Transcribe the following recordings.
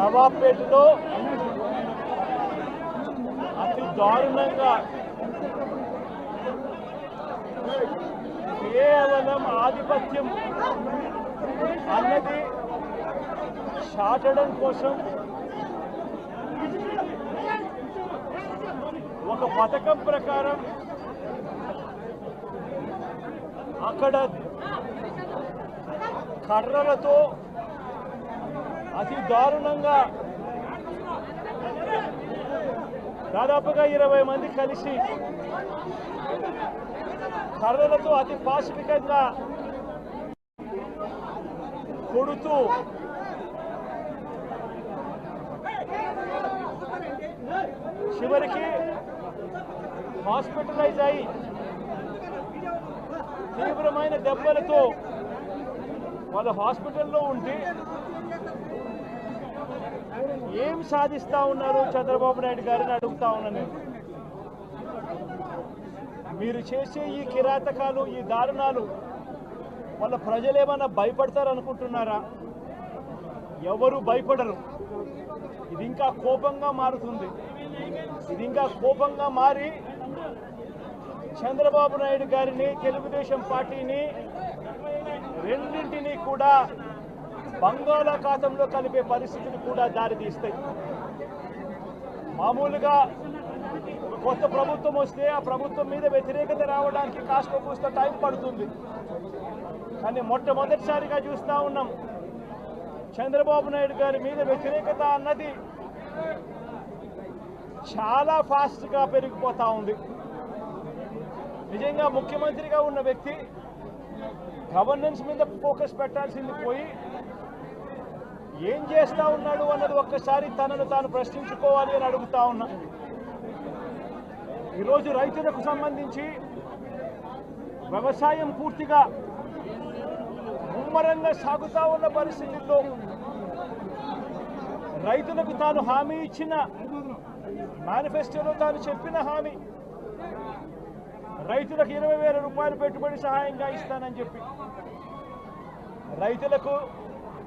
నవాబ్పేటలో అతి దారుణంగా కేవలం ఆధిపత్యం అన్నది చాటడం కోసం ఒక పథకం ప్రకారం అక్కడ కర్రలతో అతి దారుణంగా దాదాపుగా ఇరవై మంది కలిసి కర్రలతో అతి పాశవికంగా కొడుతూ చివరికి హాస్పిటలైజ్ అయి తీవ్రమైన దెబ్బలతో వాళ్ళ హాస్పిటల్లో ఉంటే ఏం సాధిస్తా ఉన్నారు చంద్రబాబు నాయుడు గారిని అడుగుతా ఉన్నాను మీరు చేసే ఈ కిరాతకాలు ఈ దారుణాలు వాళ్ళ ప్రజలు ఏమన్నా భయపడతారు అనుకుంటున్నారా ఎవరు భయపడరు. ఇది ఇంకా కోపంగా మారుతుంది. ఇది ఇంకా కోపంగా మారి చంద్రబాబు నాయుడు గారిని తెలుగుదేశం పార్టీని రెండింటినీ కూడా బంగాళాఖాతంలో కలిపే పరిస్థితులు కూడా దారితీస్తాయి మామూలుగా కొత్త ప్రభుత్వం వస్తే ఆ ప్రభుత్వం మీద వ్యతిరేకత రావడానికి కాస్త కూస్త టైం పడుతుంది. కానీ మొట్టమొదటిసారిగా చూస్తూ ఉన్నాం చంద్రబాబు నాయుడు గారి మీద వ్యతిరేకత అన్నది చాలా ఫాస్ట్గా పెరిగిపోతూ ఉంది. నిజంగా ముఖ్యమంత్రిగా ఉన్న వ్యక్తి గవర్నెన్స్ మీద ఫోకస్ పెట్టాల్సింది పోయి ఏం చేస్తా ఉన్నాడు అన్నది ఒక్కసారి తనను తాను ప్రశ్నించుకోవాలి అని అడుగుతా ఉన్నా. ఈరోజు రైతులకు సంబంధించి వ్యవసాయం పూర్తిగా ముమ్మరంగా సాగుతా ఉన్న పరిస్థితుల్లో రైతులకు తాను హామీ ఇచ్చిన మేనిఫెస్టోలో తాను చెప్పిన హామీ రైతులకు ఇరవై వేల రూపాయలు పెట్టుబడి సహాయంగా ఇస్తానని చెప్పి. రైతులకు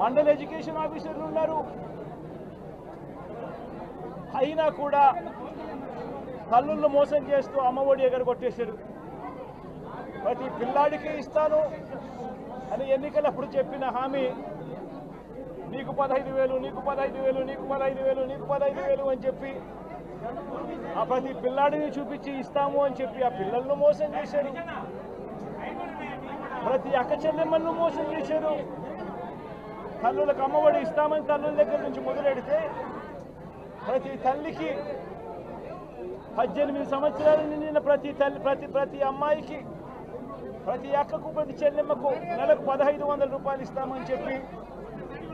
మండల ఎడ్యుకేషన్ ఆఫీసర్లు ఉన్నారు. అయినా కూడా తల్లుళ్ళు మోసం చేస్తూ అమ్మఒడి ఎగరగొట్టేశారు. ప్రతి పిల్లాడికి ఇస్తాను అని ఎన్నికలప్పుడు చెప్పిన హామీ నీకు పదహైదు వేలు నీకు పదహైదు వేలు నీకు పదహైదు వేలు నీకు పదహైదు వేలు అని చెప్పి ఆ ప్రతి పిల్లాడిని చూపించి ఇస్తాము అని చెప్పి ఆ పిల్లలను మోసం చేశారు. ప్రతి అక్క చెల్లెమ్మలను మోసం చేశారు. తల్లులకు అమ్మఒడి ఇస్తామని తల్లుల దగ్గర నుంచి మొదలెడితే ప్రతి తల్లికి పద్దెనిమిది సంవత్సరాలు నిండిన ప్రతి తల్లి ప్రతి ప్రతి అమ్మాయికి ప్రతి అక్కకు ప్రతి చెల్లెమ్మకు నెలకు పదహైదు వందల రూపాయలు ఇస్తామని చెప్పి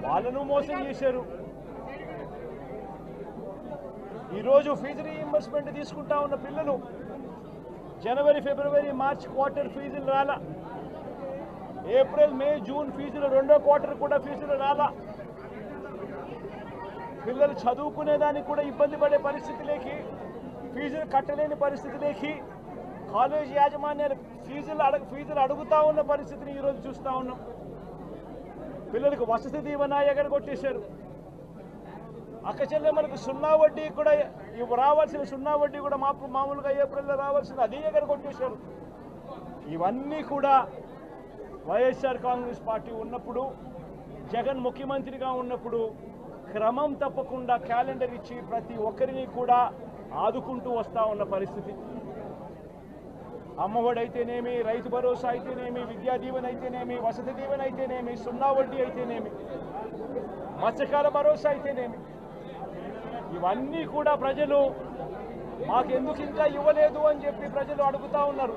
వాళ్ళను మోసం చేశారు. ఈరోజు ఫీజు రీఇంబర్స్మెంట్ తీసుకుంటా ఉన్న పిల్లలు జనవరి ఫిబ్రవరి మార్చ్ క్వార్టర్ ఫీజులు రాలా. ఏప్రిల్ మే జూన్ ఫీజులు రెండో క్వార్టర్ కూడా ఫీజులు రాలా. పిల్లలు చదువుకునేదానికి కూడా ఇబ్బంది పడే పరిస్థితిలోకి ఫీజులు కట్టలేని పరిస్థితిలోకి కాలేజ్ యాజమాన్యాలు ఫీజులు అడగ ఫీజులు అడుగుతా ఉన్న పరిస్థితిని ఈరోజు చూస్తూ ఉన్నాం. పిల్లలకు వసతి దీవెన ఎగరగొట్టేశారు. అక్క మనకు సున్నా వడ్డీ కూడా ఇవి రావాల్సిన సున్నా వడ్డీ కూడా మాపు మామూలుగా ఏప్రిల్లో రావాల్సిన అది ఎగరగొట్టేశారు. ఇవన్నీ కూడా వైఎస్ఆర్ కాంగ్రెస్ పార్టీ ఉన్నప్పుడు జగన్ ముఖ్యమంత్రిగా ఉన్నప్పుడు క్రమం తప్పకుండా క్యాలెండర్ ఇచ్చి ప్రతి ఒక్కరిని కూడా ఆదుకుంటూ వస్తూ ఉన్న పరిస్థితి. అమ్మఒడైతేనేమి అయితేనేమి రైతు భరోసా అయితేనేమి విద్యా దీవెన అయితేనేమి వసతి దీవెన అయితేనేమి సున్నా వడ్డీ అయితేనేమి మత్స్యకాల భరోసా అయితేనేమి ఇవన్నీ కూడా ప్రజలు మాకెందుకు ఇంకా ఇవ్వలేదు అని చెప్పి ప్రజలు అడుగుతా ఉన్నారు.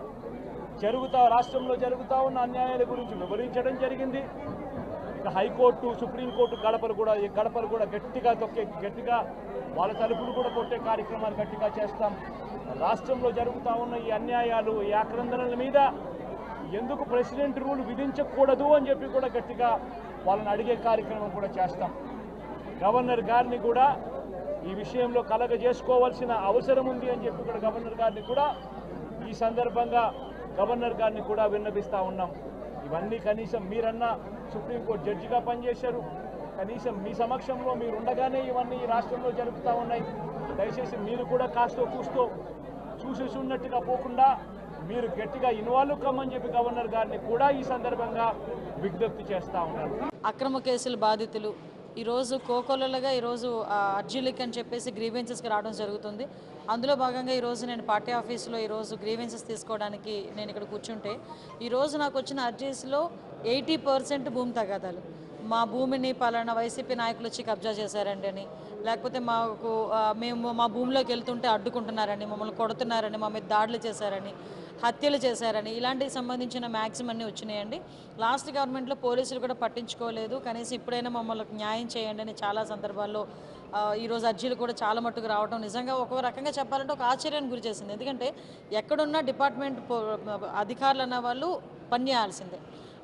జరుగుతా రాష్ట్రంలో జరుగుతా ఉన్న అన్యాయాల గురించి వివరించడం జరిగింది. హైకోర్టు సుప్రీంకోర్టు గడపలు కూడా ఈ గడపలు కూడా గట్టిగా తొక్కే గట్టిగా వాళ్ళ తలుపులు కూడా కొట్టే కార్యక్రమాలు గట్టిగా చేస్తాం. రాష్ట్రంలో జరుగుతూ ఉన్న ఈ అన్యాయాలు ఈ ఆక్రందనల మీద ఎందుకు ప్రెసిడెంట్ రూల్ విధించకూడదు అని చెప్పి కూడా గట్టిగా వాళ్ళని అడిగే కార్యక్రమం కూడా చేస్తాం. గవర్నర్ గారిని కూడా ఈ విషయంలో కలగ చేసుకోవాల్సిన అవసరం ఉంది అని చెప్పి కూడా గవర్నర్ గారిని కూడా ఈ సందర్భంగా గవర్నర్ గారిని కూడా విన్నపిస్తూ ఉన్నాం. ఇవన్నీ కనీసం మీరన్నా సుప్రీంకోర్టు జడ్జిగా పనిచేశారు. కనీసం మీ సమక్షంలో మీరు ఉండగానే ఇవన్నీ ఈ రాష్ట్రంలో జరుగుతూ ఉన్నాయి. దయచేసి మీరు కూడా కాస్తో కూస్తో చూసేసి ఉన్నట్టుగా పోకుండా మీరు గట్టిగా ఇన్వాల్వ్ కమ్మని చెప్పి గవర్నర్ గారిని కూడా ఈ సందర్భంగా విజ్ఞప్తి చేస్తూ ఉన్నారు అక్రమ కేసుల బాధితులు ఈరోజు కోకొల్లలుగా ఈరోజు ఆ, అర్జీలకి అని చెప్పేసి గ్రీవెన్సెస్కి రావడం జరుగుతుంది. అందులో భాగంగా ఈరోజు నేను పార్టీ ఆఫీస్లో ఈరోజు గ్రీవెన్సెస్ తీసుకోవడానికి నేను ఇక్కడ కూర్చుంటే ఈరోజు నాకు వచ్చిన అర్జీస్లో ఎయిటీ పర్సెంట్ భూమి తగాదాలు. మా భూమిని పలానా వైసీపీ నాయకులు వచ్చి కబ్జా చేశారండి అని. లేకపోతే మాకు మేము మా భూమిలోకి వెళ్తుంటే అడ్డుకుంటున్నారని మమ్మల్ని కొడుతున్నారని మా మీద దాడులు చేశారని. హత్యలు చేశారని. ఇలాంటికి సంబంధించిన మ్యాక్సిమం అన్నీ వచ్చినాయండి. లాస్ట్ గవర్నమెంట్లో పోలీసులు కూడా పట్టించుకోలేదు. కనీసం ఇప్పుడైనా మమ్మల్ని న్యాయం చేయండి అని చాలా సందర్భాల్లో ఈరోజు అర్జీలు కూడా చాలా మట్టుకు రావడం నిజంగా ఒక రకంగా చెప్పాలంటే ఒక ఆశ్చర్యానికి గురి చేసింది. ఎందుకంటే ఎక్కడున్న డిపార్ట్మెంట్ అధికారులు అన్న వాళ్ళు పనిచేయాల్సిందే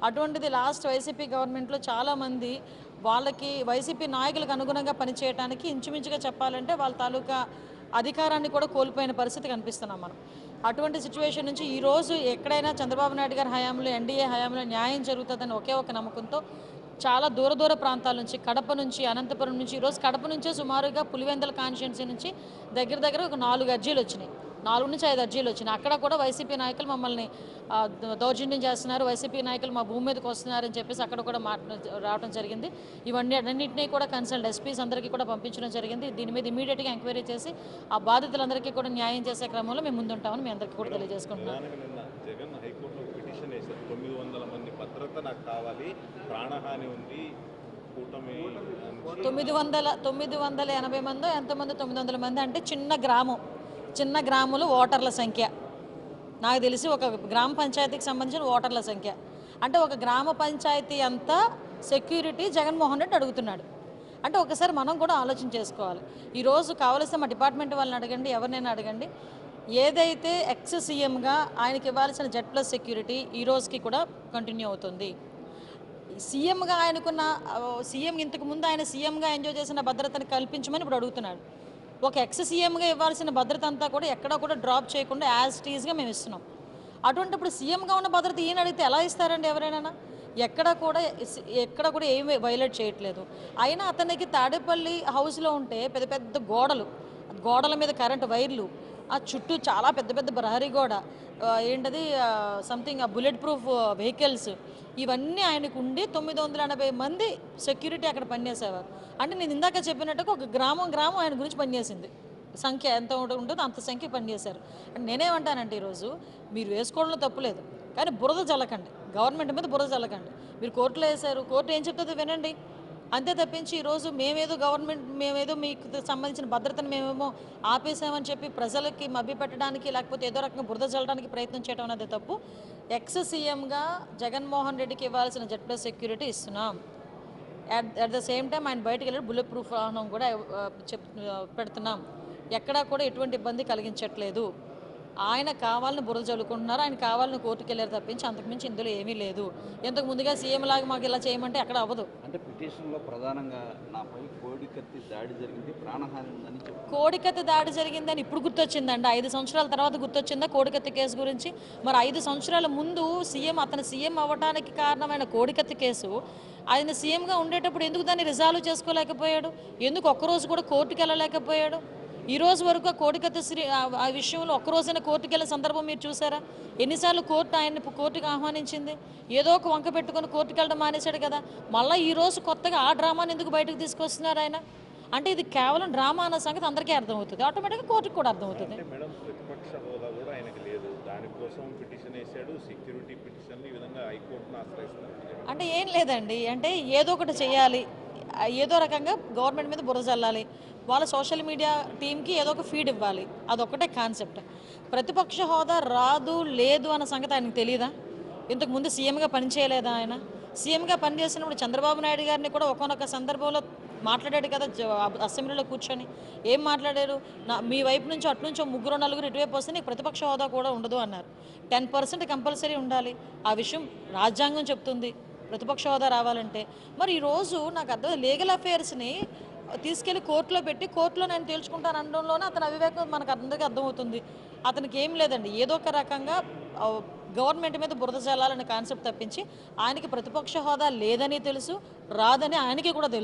అటువంటిది లాస్ట్ వైసీపీ గవర్నమెంట్లో చాలామంది వాళ్ళకి వైసీపీ నాయకులకు అనుగుణంగా పనిచేయడానికి ఇంచుమించుగా చెప్పాలంటే వాళ్ళ తాలూకా అధికారాన్ని కూడా కోల్పోయిన పరిస్థితి కనిపిస్తున్నాం మనం. అటువంటి సిచ్యువేషన్ నుంచి ఈ రోజు ఎక్కడైనా చంద్రబాబు నాయుడు గారి హయాంలో ఎన్డీఏ హయాంలో న్యాయం జరుగుతుందని ఒకే ఒక నమ్మకంతో చాలా దూర దూర ప్రాంతాల నుంచి కడప నుంచి అనంతపురం నుంచి ఈరోజు కడప నుంచే సుమారుగా పులివెందల కాన్స్టిట్యున్సీ నుంచి దగ్గర దగ్గర ఒక నాలుగు అర్జీలు వచ్చినాయి. నాలుగు నుంచి ఐదు అర్జీలు వచ్చినాయి. అక్కడ కూడా వైసీపీ నాయకులు మమ్మల్ని దౌర్జన్యం చేస్తున్నారు. వైసీపీ నాయకులు మా భూమి మీదకి వస్తున్నారని చెప్పేసి అక్కడ కూడా మాట రావడం జరిగింది. ఇవన్నీ అన్నింటినీ కూడా కన్సల్ట్ ఎస్పీస్ అందరికీ కూడా పంపించడం జరిగింది. దీని మీద ఇమీడియట్గా ఎంక్వైరీ చేసి ఆ బాధితులందరికీ కూడా న్యాయం చేసే క్రమంలో మేము ముందుంటామని మీ అందరికీ కూడా తెలియజేసుకుంటున్నాం. తొమ్మిది వందల తొమ్మిది వందల ఎనభై మందో ఎంతమంది తొమ్మిది వందల మంది అంటే చిన్న గ్రామం. చిన్న గ్రాములు ఓటర్ల సంఖ్య. నాకు తెలిసి ఒక గ్రామ పంచాయతీకి సంబంధించిన ఓటర్ల సంఖ్య. అంటే ఒక గ్రామ పంచాయతీ అంతా సెక్యూరిటీ జగన్మోహన్ రెడ్డి అడుగుతున్నాడు. అంటే ఒకసారి మనం కూడా ఆలోచన చేసుకోవాలి. ఈరోజు కావలసిన మా డిపార్ట్మెంట్ వాళ్ళని అడగండి ఎవరినైనా అడగండి. ఏదైతే ఎక్స్ సీఎంగా ఆయనకి ఇవ్వాల్సిన జెడ్ ప్లస్ సెక్యూరిటీ ఈ రోజుకి కూడా కంటిన్యూ అవుతుంది. సీఎంగా ఆయనకున్న సీఎం ఇంతకు ముందు ఆయన సీఎంగా ఎంజాయ్ చేసిన భద్రతను కల్పించమని ఇప్పుడు అడుగుతున్నాడు. ఒక ఎక్స్ సీఎంగా ఇవ్వాల్సిన భద్రత అంతా కూడా ఎక్కడ కూడా డ్రాప్ చేయకుండా యాజ్ టీజ్గా మేము ఇస్తున్నాం. అటువంటి ఇప్పుడు సీఎంగా ఉన్న భద్రత ఈయన అడిగితే ఎలా ఇస్తారండి ఎవరైనా? ఎక్కడ కూడా ఎక్కడ కూడా ఏమి వైలేట్ చేయట్లేదు. అయినా అతనికి తాడేపల్లి హౌస్లో ఉంటే పెద్ద పెద్ద గోడలు గోడల మీద కరెంటు వైర్లు ఆ చుట్టూ చాలా పెద్ద పెద్ద ప్రహరీ గోడ ఏంటది సంథింగ్ ఆ బుల్లెట్ ప్రూఫ్ వెహికల్స్ ఇవన్నీ ఆయనకు ఉండి తొమ్మిది వందల ఎనభై మంది సెక్యూరిటీ అక్కడ పనిచేసేవారు. అంటే నేను ఇందాక చెప్పినట్టుగా ఒక గ్రామం గ్రామం ఆయన గురించి పనిచేసింది. సంఖ్య ఎంత ఉంటుందో అంత సంఖ్య పనిచేశారు. అంటే నేనేమంటానంటే ఈరోజు మీరు వేసుకోవడంలో తప్పులేదు కానీ బురద జల్లకండి. గవర్నమెంట్ మీద బురద జల్లకండి. మీరు కోర్టులో వేశారు కోర్టు ఏం చెప్తుందో వినండి. అంతే తప్పించి ఈరోజు మేమేదో గవర్నమెంట్ మేమేదో మీకు సంబంధించిన భద్రతను మేమేమో ఆపేసామని చెప్పి ప్రజలకి మభ్యపెట్టడానికి లేకపోతే ఏదో రకంగా బురద చల్లడానికి ప్రయత్నం చేయడం అనేది తప్పు. ఎక్స్ సీఎంగా జగన్మోహన్ రెడ్డికి ఇవ్వాల్సిన జెడ్ ప్లస్ సెక్యూరిటీ ఇస్తున్నాం. At at the same time ఆయన బయటకు వెళ్ళి బుల్లెట్ ప్రూఫ్ వాహనం కూడా చెప్ పెడుతున్నాం. ఎక్కడా కూడా ఎటువంటి ఇబ్బంది కలిగించట్లేదు. ఆయన కావాలని బురద చల్లుకుంటున్నారు ఆయన కావాలని కోర్టుకు వెళ్ళారు తప్పించి అంతకుమించి ఇందులో ఏమీ లేదు. ఇంతకు ముందుగా సీఎం లాగా మాకు ఇలా చేయమంటే అక్కడ అవ్వదు. అంటే పిటిషన్లో ప్రధానంగా నాపై కోడి కత్తి దాడి జరిగింది ప్రాణహాని ఉందని కోడికత్తి దాడి జరిగిందని ఇప్పుడు గుర్తొచ్చిందండి. ఐదు సంవత్సరాల తర్వాత గుర్తొచ్చిందా కోడికత్తి కేసు గురించి? మరి ఐదు సంవత్సరాల ముందు సీఎం అతను సీఎం అవ్వడానికి కారణమైన కోడికత్తి కేసు ఆయన సీఎంగా ఉండేటప్పుడు ఎందుకు దాన్ని రిజాల్వ్ చేసుకోలేకపోయాడు? ఎందుకు ఒక్కరోజు కూడా కోర్టుకు వెళ్ళలేకపోయాడు? ఈ రోజు వరకు ఆ కోడికత్తి శ్రీ ఆ- విషయంలో ఒక్కరోజైనా కోర్టుకు వెళ్ళే సందర్భం మీరు చూసారా? ఎన్నిసార్లు కోర్టు ఆయన్ని కోర్టుకు ఆహ్వానించింది? ఏదో ఒక వంక పెట్టుకొని కోర్టుకు వెళ్ళడం మానేశాడు కదా. మళ్ళీ ఈ రోజు కొత్తగా ఆ డ్రామాని ఎందుకు బయటకు తీసుకొస్తున్నారు ఆయన? అంటే ఇది కేవలం డ్రామా అన్న సంగతి అందరికీ అర్థమవుతుంది. ఆటోమేటిక్గా కోర్టుకు కూడా అర్థమవుతుంది. అంటే ఏం లేదండి. అంటే ఏదో ఒకటి చేయాలి. ఏదో రకంగా గవర్నమెంట్ మీద బుర్ర చల్లాలి వాళ్ళ సోషల్ మీడియా టీంకి ఏదో ఒక ఫీడ్ ఇవ్వాలి. అదొక్కటే కాన్సెప్ట్. ప్రతిపక్ష హోదా రాదు లేదు అన్న సంగతి ఆయనకు తెలియదా ఇంతకు ముందు సీఎంగా పనిచేయలేదా ఆయన? సీఎంగా పనిచేసినప్పుడు చంద్రబాబు నాయుడు గారిని కూడా ఒకనొక సందర్భంలో మాట్లాడాడు కదా అసెంబ్లీలో కూర్చొని. ఏం మాట్లాడారు? నా మీ వైపు నుంచి అటు నుంచి ముగ్గురు నలుగురు ఇటువైపు వస్తే నీకు ప్రతిపక్ష హోదా కూడా ఉండదు అన్నారు. టెన్ పర్సెంట్ కంపల్సరీ ఉండాలి. ఆ విషయం రాజ్యాంగం చెప్తుంది. ప్రతిపక్ష హోదా రావాలంటే. మరి ఈరోజు నాకు అర్థం లీగల్ అఫైర్స్ని తీసుకెళ్ళి కోర్టులో పెట్టి కోర్టులో నేను తేల్చుకుంటాను అనడంలోనే అతని అవివేకం మనకు అందరికీ అర్థమవుతుంది. అతనికి ఏం లేదండి. ఏదో ఒక రకంగా గవర్నమెంట్ మీద బురద చల్లాలనే కాన్సెప్ట్ తప్పించి ఆయనకి ప్రతిపక్ష హోదా లేదని తెలుసు రాదని ఆయనకి కూడా తెలుసు.